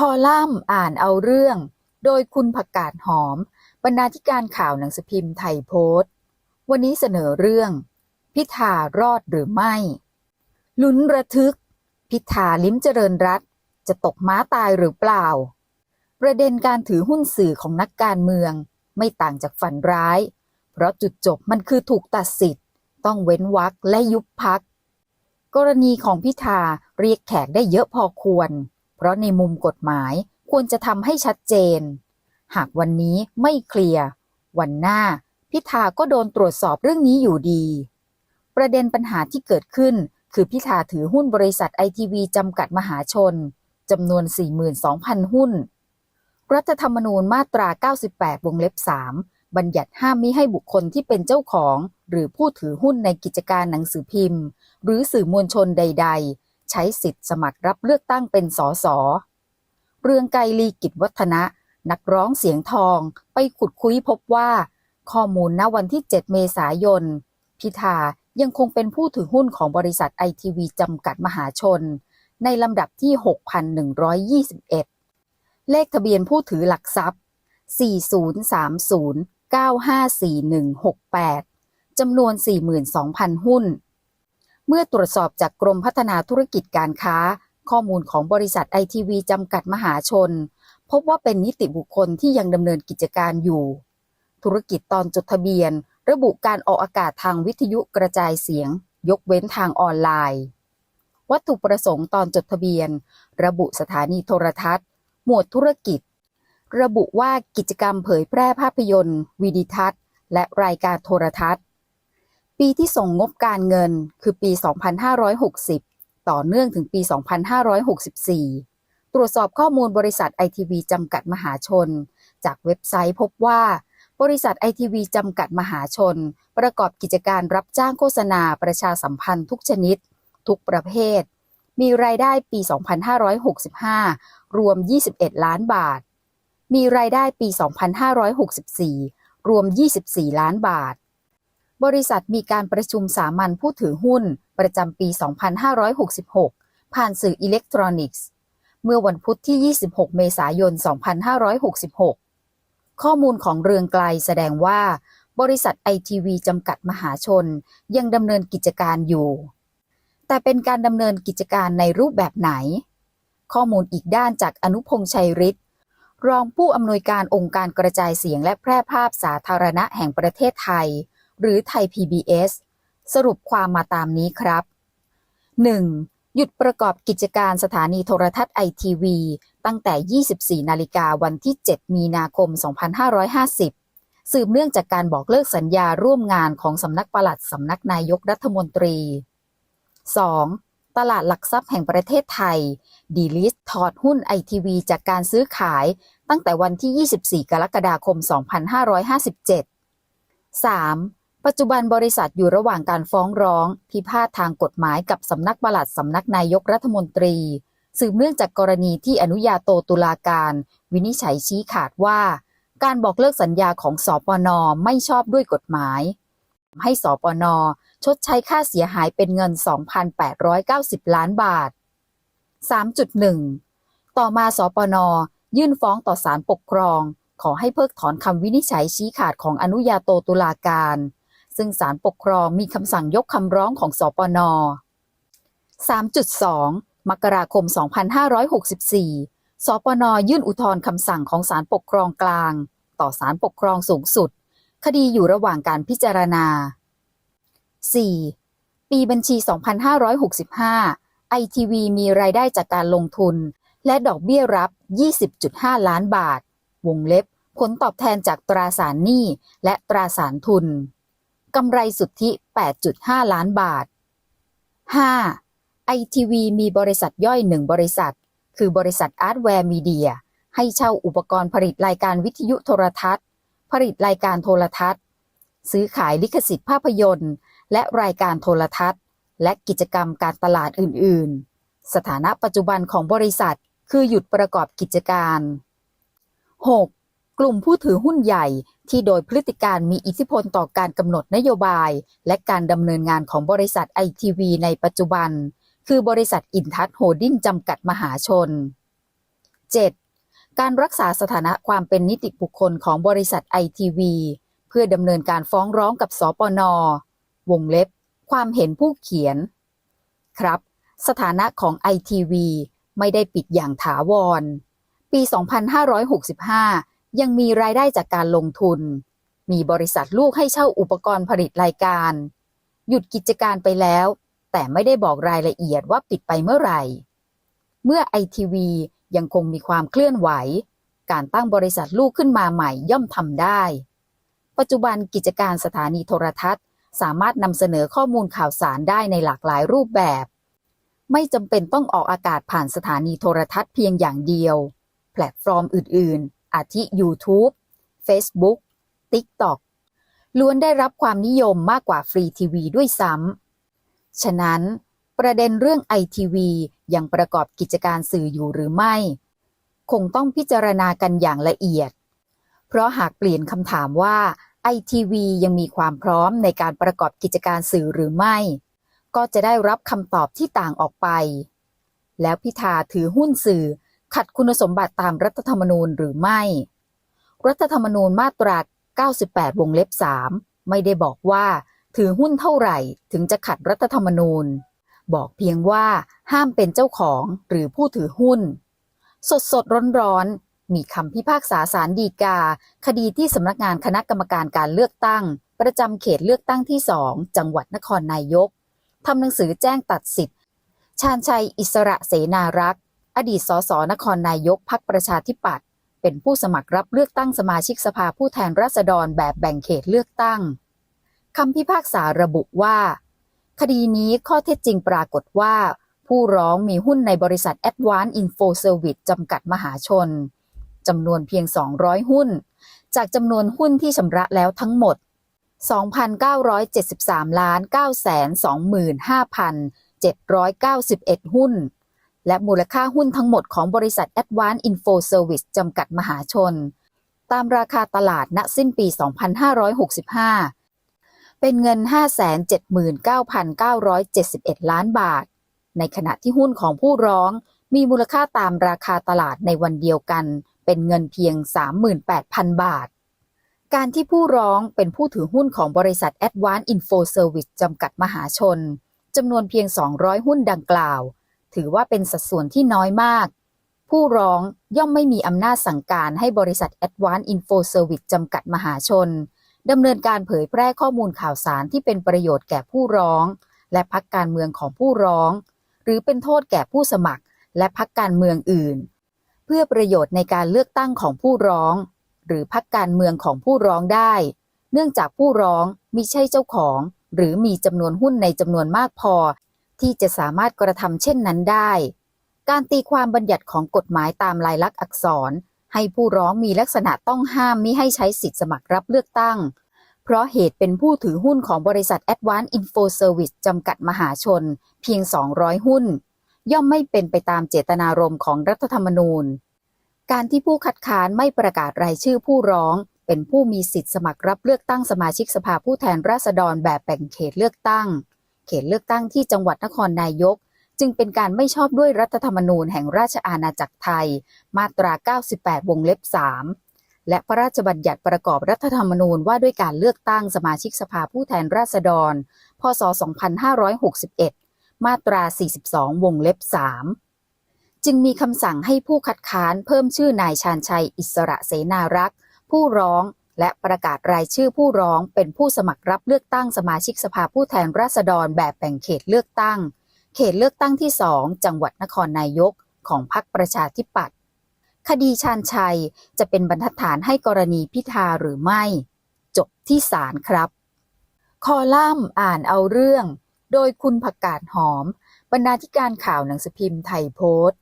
คอลัมน์อ่านเอาเรื่อง โดยคุณผักกาดหอม บรรณาธิการข่าวหนังสือพิมพ์ไทยโพสต์ วันนี้เสนอเรื่อง พิธารอดหรือไม่ ลุ้นระทึก พิธาลิ้มเจริญรัตจะตกม้าตายหรือเปล่า ประเด็นการถือหุ้นสื่อของนักการเมือง ไม่ต่างจากฝันร้าย เพราะจุดจบมันคือถูกตัดสิทธิ์ ต้องเว้นวรรคและยุบพัก กรณีของพิธาเรียกแขกได้เยอะพอควร เพราะในมุมกฎหมายควรจะทำให้ชัดเจน หากวันนี้ไม่เคลียร์ วันหน้า พิธาก็โดนตรวจสอบเรื่องนี้อยู่ดี ประเด็นปัญหาที่เกิดขึ้น คือพิธาถือหุ้นบริษัทไอทีวีจำกัดมหาชนจำนวน 42,000 หุ้น รัฐธรรมนูญมาตรา 98 วงเล็บ 3 บัญญัติห้ามมิให้บุคคลที่เป็นเจ้าของ หรือผู้ถือหุ้นในกิจการหนังสือพิมพ์ หรือสื่อมวลชนใด ๆ ใช้สิทธิ์สมัครรับเลือกตั้งเป็นสสเรืองไกรลีกิจวัฒนะ นักร้องเสียงทองไปขุดคุยพบว่า ข้อมูลณวันที่ 7 เมษายน พิธายังคงเป็นผู้ถือหุ้นของบริษัทไอทีวีจำกัดมหาชน ในลำดับที่ 6,121 เลขทะเบียนผู้ถือหลักทรัพย์ 4030954168 จำนวน 42,000 หุ้น เมื่อตรวจสอบจากกรมพัฒนาธุรกิจการค้า ข้อมูลของบริษัทไอทีวีจำกัดมหาชน พบว่าเป็นนิติบุคคลที่ยังดำเนินกิจการอยู่ ธุรกิจตอนจดทะเบียน ระบุการออกอากาศทางวิทยุกระจายเสียง ยกเว้นทางออนไลน์ วัตถุประสงค์ตอนจดทะเบียน ระบุสถานีโทรทัศน์ หมวดธุรกิจ ระบุว่ากิจกรรมเผยแพร่ภาพยนตร์ วิดีทัศน์ และรายการโทรทัศน์ ปีที่ส่งงบการเงินคือปี 2560 ต่อเนื่องถึงปี 2564 ตรวจสอบข้อมูลบริษัทไอทีวีจำกัดมหาชน จากเว็บไซต์พบว่า บริษัทไอทีวีจำกัดมหาชน ประกอบกิจการรับจ้างโฆษณาประชาสัมพันธ์ทุกชนิด ทุกประเภท มีรายได้ปี 2565 รวม 21 ล้านบาท มีรายได้ปี 2564 รวม 24 ล้านบาท บริษัทมีการประชุมสามัญผู้ถือหุ้น ประจำปี 2566 ผ่านสื่ออิเล็กทรอนิกส์ เมื่อวันพุธที่ 26 เมษายน 2566 ข้อมูลของเรืองไกลแสดงว่า บริษัทไอทีวีจำกัดมหาชนยังดำเนินกิจการอยู่ แต่เป็นการดำเนินกิจการในรูปแบบไหน ข้อมูลอีกด้านจากอนุพงษ์ชัยฤทธิ์รองผู้อำนวยการองค์การกระจายเสียงและแพร่ภาพสาธารณะแห่งประเทศไทย หรือไทย PBS สรุปความมาตามนี้ครับ 1. หยุดประกอบกิจการสถานีโทรทัศน์ไอทีวีตั้งแต่ 24 นาฬิกาวันที่ 7 มีนาคม 2550 สืบเนื่องจากการบอกเลิกสัญญาร่วมงานของสำนักปลัดสำนักนายกรัฐมนตรี 2. ตลาดหลักทรัพย์แห่งประเทศไทย ดีลิสถอดหุ้นไอทีวีจากการซื้อขายตั้งแต่วันที่ 24 กรกฎาคม 2557 3. ปัจจุบันบริษัทอยู่ระหว่างการฟ้องร้อง พิพาททางกฎหมายกับสำนักปลัดสำนักนายกรัฐมนตรีสืบเนื่องจากกรณีที่อนุญาโตตุลาการ วินิจฉัยชี้ขาดว่า การบอกเลิกสัญญาของสปนไม่ชอบด้วยกฎหมาย ให้สปนชดใช้ค่าเสียหายเป็นเงิน 2,890 ล้านบาท 3.1 ต่อมาสปนยื่นฟ้องต่อศาลปกครอง ขอให้เพิกถอนคำวินิจฉัยชี้ขาดของอนุญาโตตุลาการ ซึ่งศาลปกครองมีคำสั่งยกคำร้องของสปน 3.2 มกราคม 2564 สปน ยื่นอุทธรณ์คำสั่งของศาลปกครองกลาง ต่อศาลปกครองสูงสุด คดีอยู่ระหว่างการพิจารณา 4. ปีบัญชี 2565ไอทีวีมีรายได้จากการลงทุน และดอกเบี้ยรับ 20.5 ล้านบาท วงเล็บ ผลตอบแทนจากตราสารหนี้และตราสารทุน กำไรสุทธิ 8.5 ล้านบาท 5. ไอทีวีมีบริษัทย่อยหนึ่งบริษัท คือบริษัทอาร์ตแวร์มีเดีย ให้เช่าอุปกรณ์ผลิตรายการวิทยุโทรทัศน์ ผลิตรายการโทรทัศน์ ซื้อขายลิขสิทธิ์ภาพยนตร์ และรายการโทรทัศน์ และกิจกรรมการตลาดอื่น ๆ สถานะปัจจุบันของบริษัท คือหยุดประกอบกิจการ 6. กลุ่มผู้ถือหุ้นใหญ่ที่โดยพฤติการมีอิทธิพลต่อการกำหนดนโยบาย และการดำเนินงานของบริษัทไอทีวีในปัจจุบัน คือบริษัทอินทัศโฮดิ้งจำกัดมหาชน 7. การรักษาสถานะความเป็นนิติบุคคลของบริษัทไอทีวีเพื่อดำเนินการฟ้องร้องกับสปน วงเล็บ ความเห็นผู้เขียน ครับ สถานะของ ITV ไม่ได้ปิดอย่างถาวร ปี 2565 ยังมีรายได้จากการลงทุน มีบริษัทลูกให้เช่าอุปกรณ์ผลิตรายการ หยุดกิจการไปแล้ว แต่ไม่ได้บอกรายละเอียดว่าปิดไปเมื่อไหร่ เมื่อ ITV ยังคงมีความเคลื่อนไหว การตั้งบริษัทลูกขึ้นมาใหม่ย่อมทำได้ ปัจจุบันกิจการสถานีโทรทัศน์ สามารถนำเสนอข้อมูลข่าวสารได้ในหลากหลายรูปแบบ ไม่จำเป็นต้องออกอากาศผ่านสถานีโทรทัศน์เพียงอย่างเดียว แพลตฟอร์มอื่นๆ อาทิ YouTube Facebook TikTok ล้วนได้รับความนิยมมากกว่าฟรีทีวีด้วยซ้ำ ฉะนั้น ประเด็นเรื่อง ITV ยังประกอบกิจการสื่ออยู่หรือไม่ คงต้องพิจารณากันอย่างละเอียด เพราะหากเปลี่ยนคำถามว่า ITV ยังมีความพร้อมในการประกอบกิจการสื่อหรือไม่ ก็จะได้รับคำตอบที่ต่างออกไป แล้วพิธาถือหุ้นสื่อ ขัดคุณสมบัติตามรัฐธรรมนูญหรือไม่ รัฐธรรมนูญมาตรา 98 วงเล็บ 3 ไม่ได้บอกว่า ถือหุ้นเท่าไหร่ถึงจะขัดรัฐธรรมนูญ บอกเพียงว่าห้ามเป็นเจ้าของหรือผู้ถือหุ้น สดสดร้อนร้อนมีคำพิพากษาสารดีกา คดีที่สำนักงานคณะกรรมการการเลือกตั้ง ประจำเขตเลือกตั้งที่2จังหวัดนครนายกทำหนังสือแจ้งตัดสิทธิ์ ชาญชัยอิสระเสนารักษ์ อดีตสสนครนายกพักประชาธิปัตย์เป็นผู้สมัครรับเลือกตั้งสมาชิกสภาผู้แทนราษฎรแบบแบ่งเขตเลือกตั้งคำพิพากษาระบุว่า คดีนี้ข้อเท็จจริงปรากฏว่า ผู้ร้องมีหุ้นในบริษัท Advance Info Service จำกัดมหาชนจำนวนเพียง 200 หุ้น จากจำนวนหุ้นที่ชำระแล้วทั้งหมด 2,973ล้าน925,791 หุ้น และมูลค่าหุ้นทั้งหมดของบริษัท Advanced Info Service จำกัดมหาชน ตามราคาตลาดณสิ้นปี 2565 เป็นเงิน 579,971 ล้านบาท ในขณะที่หุ้นของผู้ร้องมีมูลค่าตามราคาตลาดในวันเดียวกัน เป็นเงินเพียง 38,000 บาท การที่ผู้ร้องเป็นผู้ถือหุ้นของบริษัท Advanced Info Service จำกัดมหาชนจำนวนเพียง 200 หุ้นดังกล่าว ถือว่าเป็นสัดส่วนที่น้อยมาก ผู้ร้องย่อมไม่มีอำนาจสั่งการให้บริษัท Advanced Info Service จำกัดมหาชนดำเนินการเผยแพร่ข้อมูลข่าวสารที่เป็นประโยชน์แก่ผู้ร้อง และพักการเมืองของผู้ร้อง หรือเป็นโทษแก่ผู้สมัคร และพักการเมืองอื่น เพื่อประโยชน์ในการเลือกตั้งของผู้ร้อง หรือพักการเมืองของผู้ร้องได้ เนื่องจากผู้ร้องมิใช่เจ้าของ หรือมีจำนวนหุ้นในจำนวนมากพอ ที่จะสามารถกระทำเช่นนั้นได้ การตีความบัญญัติของกฎหมายตามลายลักษณ์อักษร ให้ผู้ร้องมีลักษณะต้องห้ามมิให้ใช้สิทธิสมัครรับเลือกตั้ง เพราะเหตุเป็นผู้ถือหุ้นของบริษัท Advance Info Service จำกัดมหาชน เพียง 200 หุ้น ย่อมไม่เป็นไปตามเจตนารมณ์ของรัฐธรรมนูญ การที่ผู้คัดค้านไม่ประกาศรายชื่อผู้ร้อง เป็นผู้มีสิทธิสมัครรับเลือกตั้งสมาชิกสภาผู้แทนราษฎรแบบแบ่งเขตเลือกตั้ง เขตเลือกตั้งที่จังหวัดนครนายก จึงเป็นการไม่ชอบด้วยรัฐธรรมนูญแห่งราชอาณาจักรไทย มาตรา 98 วงเล็บ 3 และพระราชบัญญัติประกอบรัฐธรรมนูญว่าด้วยการเลือกตั้งสมาชิกสภาผู้แทนราษฎร พศ 2561 มาตรา 42 วงเล็บ 3 จึงมีคำสั่งให้ผู้คัดค้านเพิ่มชื่อนายชาญชัยอิสระเสนารักษ์ผู้ร้อง และประกาศรายชื่อผู้ร้องเป็นผู้สมัครรับเลือกตั้งสมาชิกสภาผู้แทนราษฎรแบบแบ่งเขตเลือกตั้ง เขตเลือกตั้งที่2จังหวัดนครนายกของพรรคประชาธิปัตย์คดีชาญชัยจะเป็นบรรทัดฐานให้กรณีพิธาหรือไม่ จบที่ศาลครับ คอลัมน์อ่านเอาเรื่อง โดยคุณผักกาดหอม บรรณาธิการข่าวหนังสือพิมพ์ไทยโพสต์